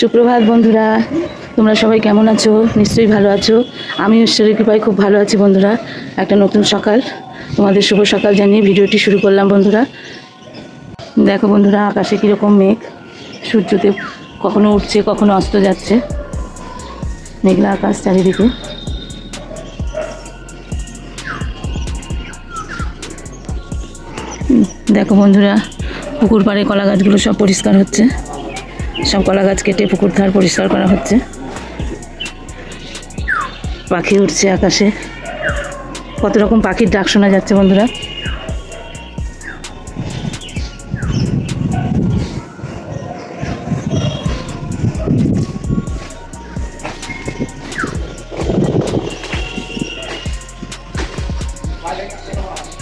সুপ্রভাত বন্ধুরা, তোমরা সবাই কেমন আছো? নিশ্চয়ই ভালো আছো। আমি ঈশ্বরের কৃপায় খুব ভালো আছি বন্ধুরা। একটা নতুন সকাল। তোমাদের শুভ সকাল জানিয়ে ভিডিওটি শুরু করলাম বন্ধুরা। দেখো বন্ধুরা, আকাশে কীরকম মেঘ। সূর্যতে কখনো উঠছে, কখনো অস্ত যাচ্ছে। মেঘলা আকাশ চারিদিকে। দেখো বন্ধুরা, পুকুর পাড়ে কলা গাছগুলো সব পরিষ্কার হচ্ছে। সব কলা গাছ কেটে পুকুর ধার পরিষ্কার করা হচ্ছে। পাখি উঠছে আকাশে। কত রকম পাখির ডাক শোনা যাচ্ছে বন্ধুরা।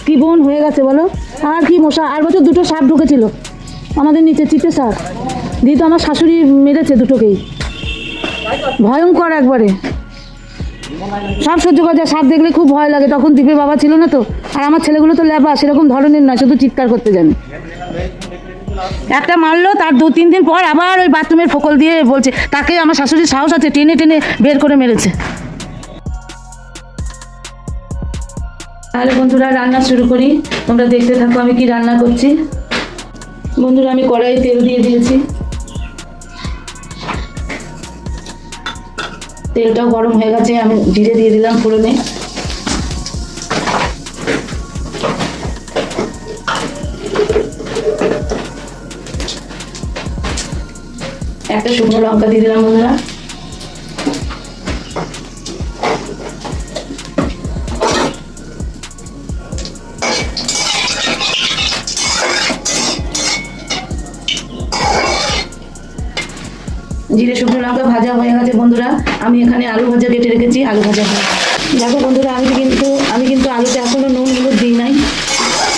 কি বোন হয়ে গেছে বলো? আর কি মশা? আর বছর দুটো সাপ ঢুকেছিল। আমাদের নিচে চিপে সাপ। দিয়ে তো আমার শাশুড়ি মেরেছে দুটোকেই। ভয়ঙ্কর একবারে। সব সহ্য করা যায়, সাপ দেখলে খুব ভয় লাগে, তখন দ্বীপের বাবা ছিল না তো, আর আমার ছেলেগুলো তো ল্যাবা সেরকম ধরনের নয়, শুধু চিৎকার করতে জানে। একটা মারলো, তার দু তিন দিন পর আবার ওই বাথরুমের ফোকল দিয়ে বলছে, তাকে আমার শাশুড়ির সাহস আছে, টেনে টেনে বের করে মেরেছে। তাহলে বন্ধুরা, রান্না শুরু করি। তোমরা দেখতে থাকো আমি কি রান্না করছি। বন্ধুরা, আমি কড়াই তেল দিয়ে দিয়েছি। তেলটাও গরম হয়ে গেছে, আমি জিরে দিয়ে দিলাম ফোড়নে একটা শুকনো লঙ্কা দিয়ে দিলাম বন্ধুরা। জিরে শুকনো লঙ্কা ভাজা হয়ে গেছে বন্ধুরা। আমি এখানে আলু ভাজা কেটে রেখেছি, আলু ভাজা। দেখো বন্ধুরা, আমি কিন্তু আমি কিন্তু আলুতে এখনও নুন হলুদ দিই নাই।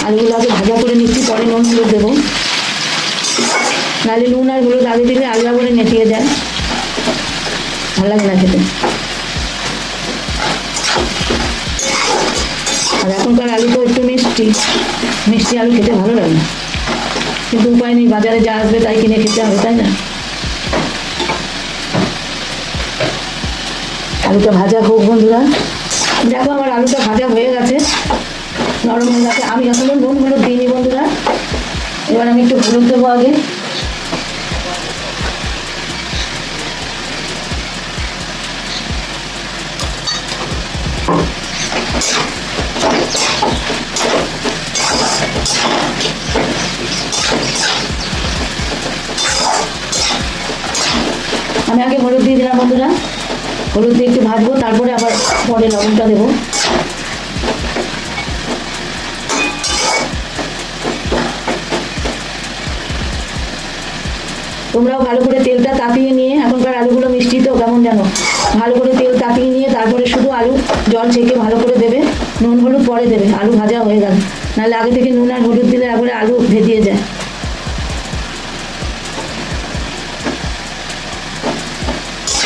আলুগুলো আগে ভাজা করে নিচ্ছি, পরে নুন হলুদ দেবো। নাহলে নুন আর হলুদ আগে দিলে আলগা করে নেটিয়ে যায়। ভালো লাগে না খেতে। আর এখনকার আলু তো একটু মিষ্টি। মিষ্টি আলু খেতে ভালো লাগে কিন্তু উপায় নেই, বাজারে যা আসবে তাই কিনে খেতে হবে, তাই না? আলুটা ভাজা হোক, বন্ধুরা। দেখো আমার আলুটা ভাজা হয়ে গেছে। নরম হয়ে গেছে। আমি এখনও নুন হলুদ দিইনি, বন্ধুরা। এবার আমি একটু হলুদ দেবো আগে। আমি আগে হলুদ দিয়ে দিলাম, বন্ধুরা। হলুদ দিয়ে একটু ভাজবো, তারপরে আবার পরে লবণটা দেবো। তোমরাও ভালো করে তেলটা তাপিয়ে নিয়ে, এখনকার আলুগুলো মিষ্টি তো, কেমন জানো? ভালো করে তেল তাপিয়ে নিয়ে, তারপরে শুধু আলু জল ছেঁকে ভালো করে দেবে, নুন হলুদ পরে দেবে, আলু ভাজা হয়ে গেল। নাহলে আগে থেকে নুন আর হলুদ দিলে একবারে আলু ভেজিয়ে যায়।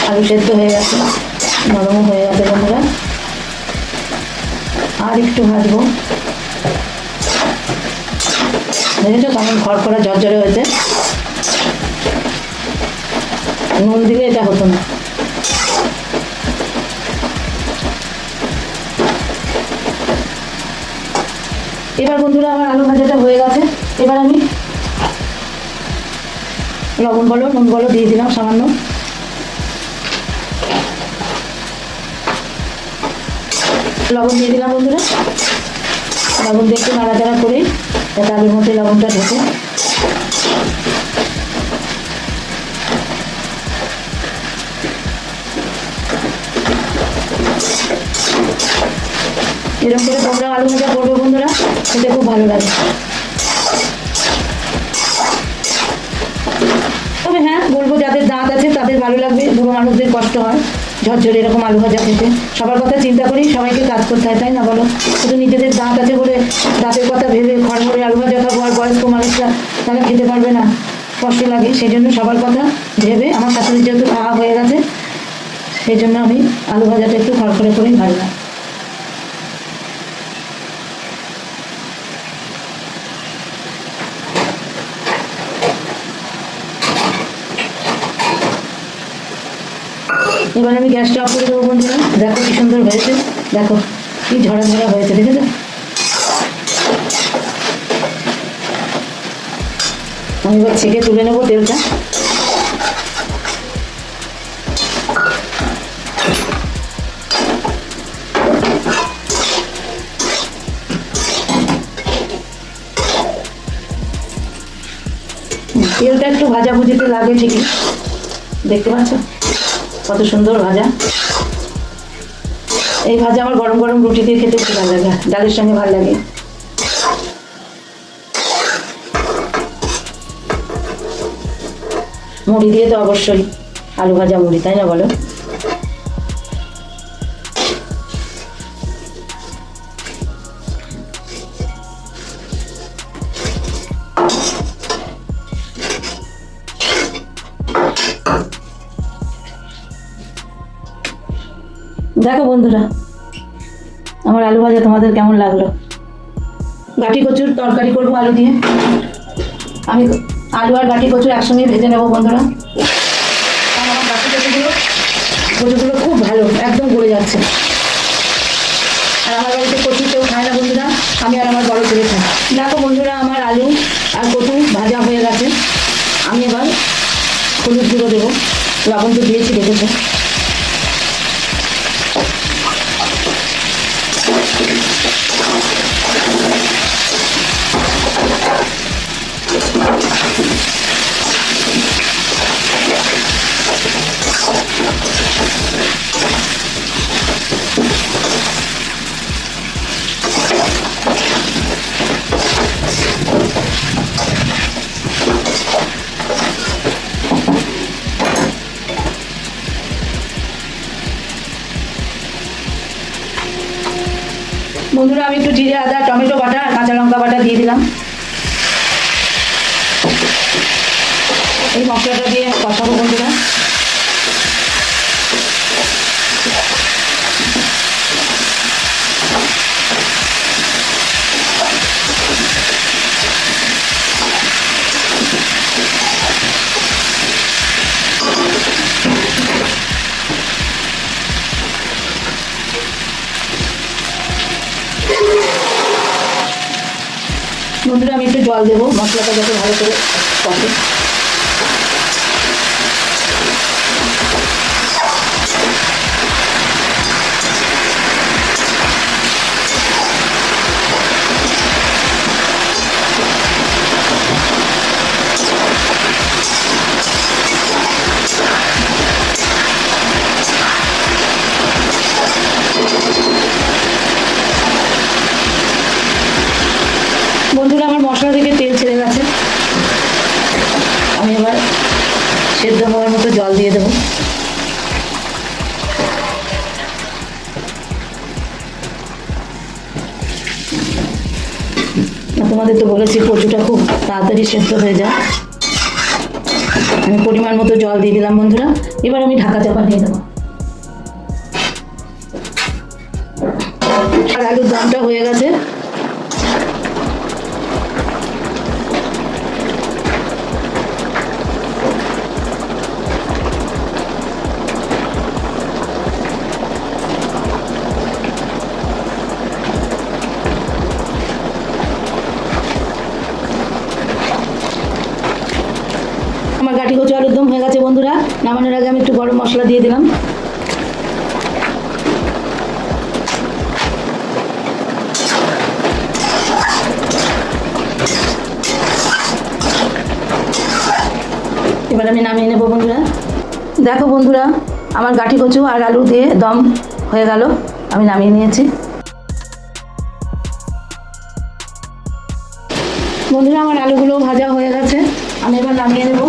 আলু সেদ্ধ হয়ে গেছে। নরমও হয়ে গেছে বন্ধুরা। আর একটু ভাজবো। দেখেছ কেমন খড় খড়া ঝরঝরে হয়েছে? নুন দিলে এটা হতো না। এবার বন্ধুরা আমার আলু ভাজাটা হয়ে গেছে। এবার আমি লবণ বলো, নুন বলো, দিয়ে দিলাম সামান্য। লবণ দিয়ে দিলাম বন্ধুরা। লবণ দিয়ে একটু নাড়াচাড়া করে যাতে আলুর মধ্যে লবণটা ঢোকে। এরকম করে তোমরা আলু ভাজা করবে বন্ধুরা, খেতে খুব ভালো লাগে। তবে হ্যাঁ বলব যাদের দাঁত আছে তাদের ভালো লাগবে, বুড়ো মানুষদের কষ্ট হয়। ঝরঝরে এরকম আলু ভাজা খেতে। সবার কথা চিন্তা করি সবাইকে কাজ করতে হয়, তাই না বলো? শুধু নিজেদের দাঁত আছে বলে দাঁতের কথা ভেবে ঘর খড়মড়ে আলু ভাজা খাব আর বয়স্ক মানুষরা তারা খেতে পারবে না। কষ্ট লাগে সেই জন্য সবার কথা ভেবে আমার শাশুড়ির যেহেতু খাওয়া হয়ে গেছে সেই জন্য আমি আলু ভাজাটা একটু খড়খড়ে করেই ভাজলাম। এবার আমি গ্যাসটা অফ করে দেবো বন্ধুরা। দেখো কি সুন্দর হয়েছে। দেখো কি ঝরা ঝরা হয়েছে, দেখেছ? আমি এবার ছেঁকে তুলে নেব তেলটা। তেলটা একটু ভাজা ভুজিতে লাগে ঠিকই। দেখতে পাচ্ছ? কত সুন্দর ভাজা। এই ভাজা আমার গরম গরম রুটি দিয়ে খেতে খুব ভালো লাগে, ডালের সঙ্গে ভালো লাগে। মুড়ি দিয়ে তো অবশ্যই আলু ভাজা মুড়ি, তাই না বলো? দেখো বন্ধুরা, আমার আলু ভাজা তোমাদের কেমন লাগল? গাটি কচুর তরকারি করব আলু দিয়ে। আমি আলু আর গাটি কচুর একসঙ্গে ভেজে নেব বন্ধুরা। আমার গাটি কচুগুলো কচুগুলো খুব ভালো, একদম গলে যাচ্ছে। আর আমার বাড়িতে কচু কেউ খায় না বন্ধুরা, আমি আর আমার বড় ছেলে খাই। দেখো বন্ধুরা, আমার আলু আর কচু ভাজা হয়ে গেছে। আমি এবার হলুদ গুঁড়ো দেবো লবণ তো দিয়েছি দেখেছ বন্ধুরা, আমি একটু জিরে, আদা, টমেটো বাটা আর কাঁচা লঙ্কা বাটা দিয়ে দিলাম। এই মশলাটা দিয়ে কষাবো বন্ধুরা। বন্ধুরা আমি একটু জল দেবো মশলাটা যাতে ভালো করে কষে। হওয়ার মতো জল দিয়ে দেবো। তোমাদের তো বলেছি কচুটা খুব তাড়াতাড়ি সেদ্ধ হয়ে যায় আমি পরিমাণ মতো জল দিয়ে দিলাম বন্ধুরা। এবার আমি ঢাকা চাপা দিয়ে দেবো। আর আলুর দমটা হয়ে গেছে। গাঠি কচু আলুর দম হয়ে গেছে বন্ধুরা, নামানোর আগে আমি একটু গরম মশলা দিয়ে দিলাম। এবার আমি নামিয়ে নেব বন্ধুরা। দেখো বন্ধুরা, আমার গাঠি কচু আর আলু দিয়ে দম হয়ে গেল, আমি নামিয়ে নিয়েছি। বন্ধুরা, আমার আলুগুলো ভাজা হয়ে গেছে, আমি এবার নামিয়ে নেব।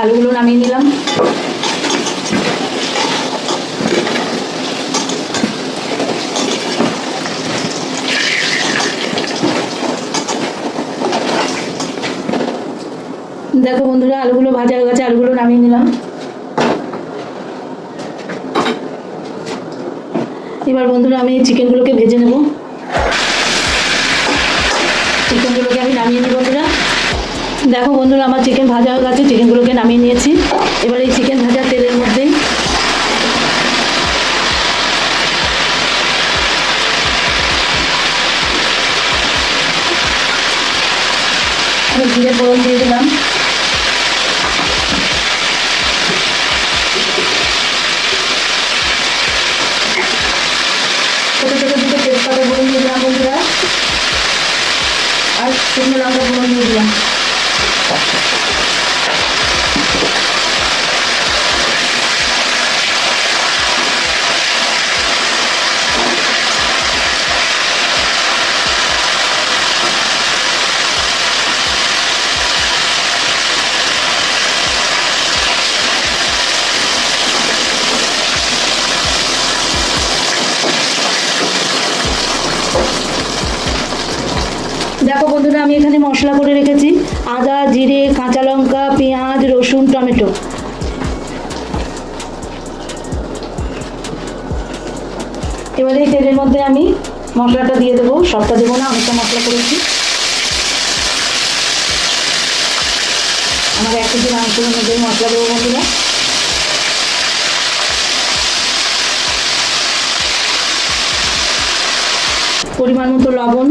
আলুগুলো নামিয়ে নিলাম দেখো বন্ধুরা, আলুগুলো ভাজা হয়ে গেছে, আলুগুলো নামিয়ে নিলাম। এবার বন্ধুরা, আমি চিকেনগুলোকে ভেজে নেব। চিকেনগুলোকে আমি নামিয়ে নিই বন্ধুরা। দেখো বন্ধুরা, আমার চিকেন ভাজা হয়ে গেছে, চিকেনগুলোকে নামিয়ে নিয়েছি। এবার এই চিকেন ভাজা তেলের মধ্যেই আমি জিরে ফোড়ন দিয়ে দিলাম। ছোটো ছোটো দুটো তেজপাতা ফোড়ন দিয়ে দিলাম বন্ধুরা আর শুকনো লঙ্কা ফোড়ন দিয়ে দিলাম রেখেছি আদা, জিরে, কাঁচা লঙ্কা, পেঁয়াজ, রসুন, টমেটো। এবারে তেলের মধ্যে আমি মশলাটা দিয়ে দেবো। সবটা দেবো না, অনেকটা মশলা করেছি। আমার এক কেজি মাংসের মধ্যে মশলা দেবো বন্ধুরা। পরিমাণ মতো লবণ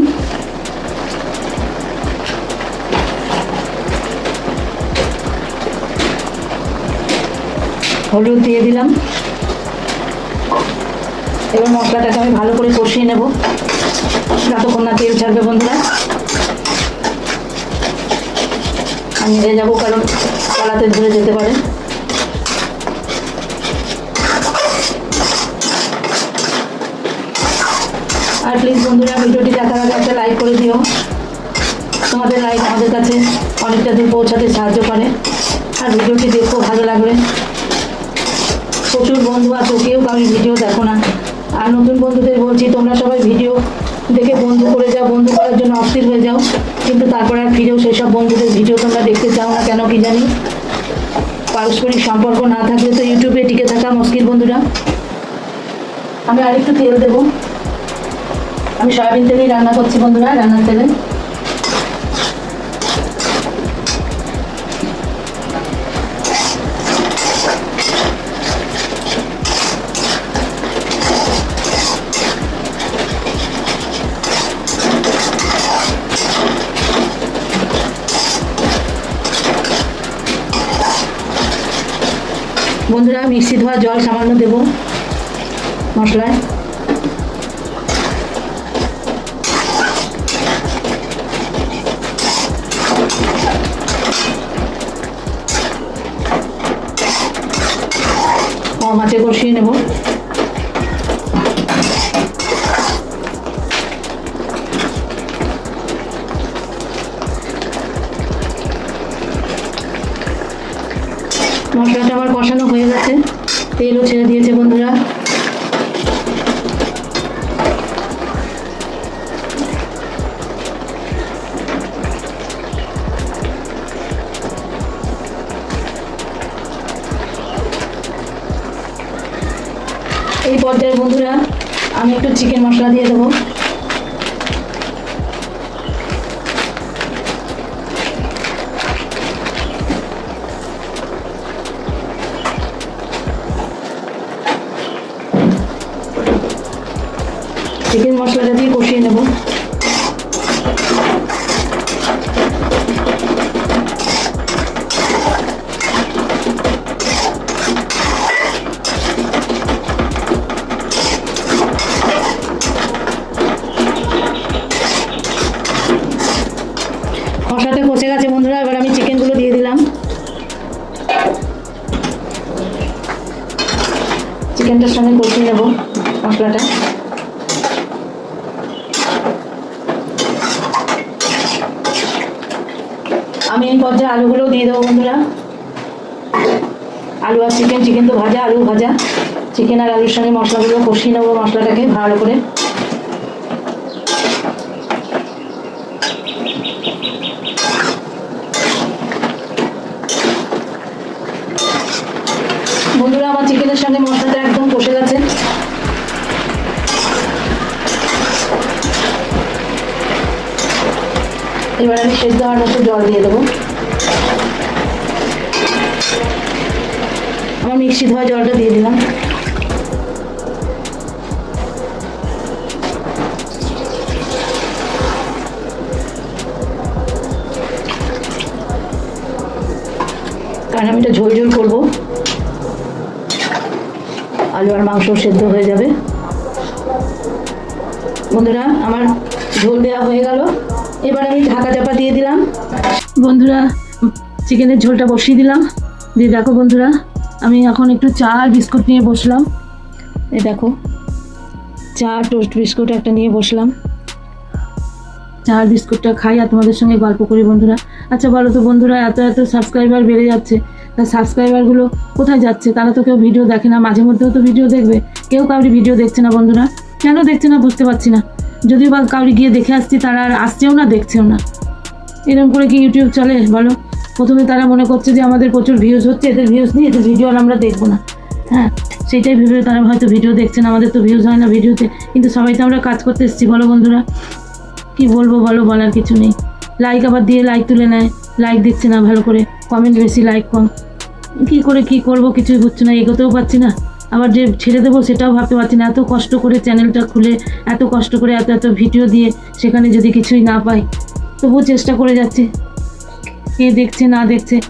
হলুদ দিয়ে দিলাম। এবার মশলাটাকে আমি ভালো করে কষিয়ে নেব। যতক্ষণ না তেল ছাড়বে বন্ধুরা। আমি নিয়ে যাব কারণ কলাতে ধরে যেতে পারে। আর প্লিজ বন্ধুরা, ভিডিওটি দেখার আগে একটা লাইক করে দিও। তোমাদের লাইক আমাদের কাছে অনেকটা দূর পৌঁছাতে সাহায্য করে। আর ভিডিওটি দেখো ভালো লাগবে। বন্ধু আছে, কেউ কারোর ভিডিও দেখো না। আর নতুন বন্ধুদের বলছি, তোমরা সবাই ভিডিও দেখে বন্ধু করে যাও, বন্ধু করার জন্য অস্থির হয়ে যাও। কিন্তু তারপরে আর ফিরেও সেই সব বন্ধুদের ভিডিও তোমরা দেখতে চাও না কেন কি জানি? পারস্পরিক সম্পর্ক না থাকলে তো ইউটিউবে টিকে থাকা মুশকিল, বন্ধুরা। আমি আরেকটু তেল দেবো। আমি সয়াবিন তেলেই রান্না করছি, বন্ধুরা, রান্নার তেলে। বন্ধুরা মিক্সি ধোয়া জল সামান্য দেব মশলায়। কম কষিয়ে নেব। মশলাটা আমার কষানো হয়ে দিয়েছে বন্ধুরা। এই পর্যায়ে বন্ধুরা আমি একটু চিকেন মশলা দিয়ে দেবো। বন্ধুরা। আলু আর চিকেন চিকেন তো ভাজা, আলু ভাজা। চিকেন আর আলুর সঙ্গে মশলাগুলো কষিয়ে নেব মশলাটাকে ভালো করে। বন্ধুরা, আমার চিকেনের সঙ্গে মশলাটা একদম কষে গেছে। এবার আমি সেদ্ধ হওয়ার মতো জল দিয়ে দেবো। আমার মিক্সি ধোয়া জলটা দিয়ে দিলাম। কারণ আমি এটা ঝোল ঝোল করব। আলু আর মাংস সেদ্ধ হয়ে যাবে। বন্ধুরা, আমার ঝোল দেওয়া হয়ে গেল। এবার আমি ঢাকা চাপা দিয়ে দিলাম। বন্ধুরা, চিকেনের ঝোলটা বসিয়ে দিলাম। দিয়ে দেখো বন্ধুরা আমি এখন একটু চা আর বিস্কুট নিয়ে বসলাম। এই দেখো, চা টোস্ট বিস্কুট একটা নিয়ে বসলাম। চা আর বিস্কুটটা খাই আর তোমাদের সঙ্গে গল্প করি বন্ধুরা। আচ্ছা বলো তো বন্ধুরা, এত এত সাবস্ক্রাইবার বেড়ে যাচ্ছে। তা সাবস্ক্রাইবারগুলো কোথায় যাচ্ছে? তারা তো কেউ ভিডিও দেখে না, মাঝে মধ্যেও তো ভিডিও দেখবে। কেউ কাউরি ভিডিও দেখছে না বন্ধুরা। কেন দেখছে না বুঝতে পারছি না। যদিও বা কাউরি গিয়ে দেখে আসছি, তারা আর আসছেও না, দেখছেও না। এরকম করে কি ইউটিউব চলে? বলো। প্রথমে তারা মনে করছে যে আমাদের প্রচুর ভিউজ হচ্ছে, এদের ভিউজ নিয়ে এদের ভিডিও আমরা দেখব না। হ্যাঁ সেটাই ভেবে তারা হয়তো ভিডিও দেখছেন আমাদের তো ভিউজ হয় না ভিডিওতে কিন্তু সবাই তো আমরা কাজ করতে এসেছি, বলো বন্ধুরা। কি বলব বলো, বলার কিছু নেই। লাইক আবার দিয়ে লাইক তুলে নেয়। লাইক দিচ্ছে না ভালো করে। কমেন্ট বেশি লাইক কম। কি করে, কি করব, কিছুই বুঝছি না, এগোতেও পারছি না। আবার যে ছেড়ে দেবো, সেটাও ভাবতে পারছি না। এত কষ্ট করে চ্যানেলটা খুলে, এত কষ্ট করে এত এত ভিডিও দিয়ে সেখানে যদি কিছুই না পাই, তবুও চেষ্টা করে যাচ্ছি। কে দেখছে, না দেখছে,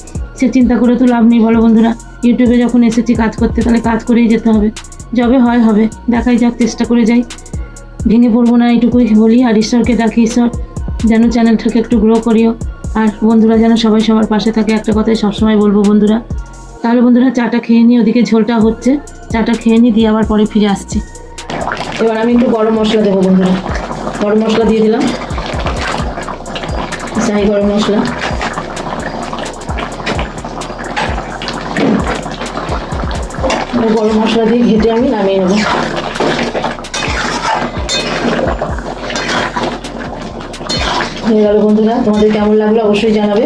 সে চিন্তা করে তো লাভ নেই, বলো বন্ধুরা। ইউটিউবে যখন এসেছি কাজ করতে, তাহলে কাজ করেই যেতে হবে। যবে হয়, হবে। দেখাই যাক, চেষ্টা করে যাই। ভেঙে পড়ব না, এইটুকুই বলি। আর ঈশ্বরকে ডাকি ঈশ্বর যেন চ্যানেলটাকে একটু গ্রো করিও। আর বন্ধুরা যেন সবাই সবার পাশে থাকে, একটা কথাই সবসময় বলব বন্ধুরা। তাহলে বন্ধুরা চাটা খেয়ে নিই ওদিকে ঝোলটা হচ্ছে। চাটা খেয়ে নিই দিয়ে আবার পরে ফিরে আসছি। এবার আমি একটু গরম মশলা দেবো বন্ধুরা। গরম মশলা দিয়ে দিলাম। শাহি গরম মশলা। গরম মশলা দিয়ে ঘেটে আমি নামিয়ে নেব। হয়ে গেল বন্ধুরা, তোমাদের কেমন লাগল অবশ্যই জানাবে।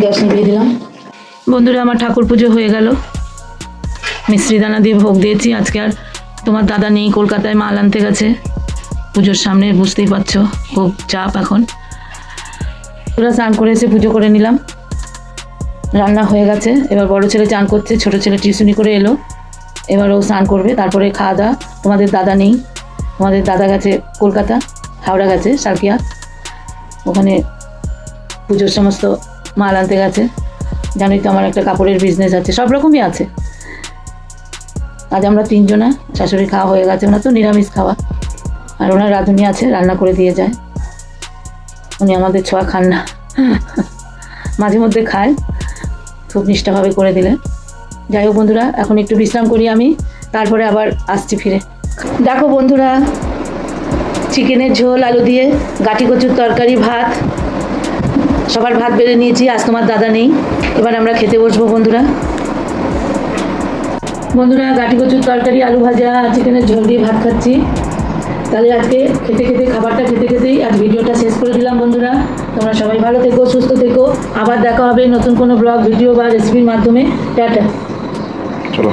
গ্যাস নিভিয়ে দিলাম। বন্ধুরা, আমার ঠাকুর পুজো হয়ে গেল। মিশ্রি দানা দিয়ে ভোগ দিয়েছি। আজকে আর তোমার দাদা নেই, কলকাতায় মাল আনতে গেছে। পুজোর সামনে বুঝতেই পারছ, খুব চাপ এখন। ওরা স্নান করে এসে পুজো করে নিলাম। রান্না হয়ে গেছে। এবার বড় ছেলে চান করছে, ছোট ছেলে টিউশনি করে এলো। এবার ও স্নান করবে, তারপরে খাওয়া দাওয়া। তোমাদের দাদা নেই। তোমাদের দাদা গেছে কলকাতা, হাওড়া গেছে সালকিয়া ওখানে পুজোর সমস্ত মাল আনতে গেছে। জানোই তো আমার একটা কাপড়ের বিজনেস আছে, সব রকমই আছে। আজ আমরা তিনজনা, শাশুড়ি খাওয়া হয়ে গেছে, ওনার তো নিরামিষ খাওয়া। আর ওনার রাঁধুনি আছে, রান্না করে দিয়ে যায়। উনি আমাদের ছোঁয়া খান না। মাঝে মধ্যে খায়। খুব নিষ্ঠাভাবে করে দিলে যাই হোক বন্ধুরা, এখন একটু বিশ্রাম করি আমি, তারপরে আবার আসছি ফিরে। দেখো বন্ধুরা, চিকেনের ঝোল, আলু দিয়ে, গাটি কচুর তরকারি, ভাত। সবার ভাত বেড়ে নিয়েছি, আজ তোমার দাদা নেই। এবার আমরা খেতে বসবো বন্ধুরা। বন্ধুরা, গাটি কচুর তরকারি, আলু ভাজা, চিকেনের ঝোল দিয়ে ভাত খাচ্ছি। তাহলে আজকে খেতে খেতে, খাবারটা খেতে খেতেই আজ ভিডিওটা শেষ করে দিলাম বন্ধুরা। তোমরা সবাই ভালো থেকো, সুস্থ থেকো। আবার দেখা হবে নতুন কোনো ব্লগ ভিডিও বা রেসিপির মাধ্যমে। টাটা। চলো।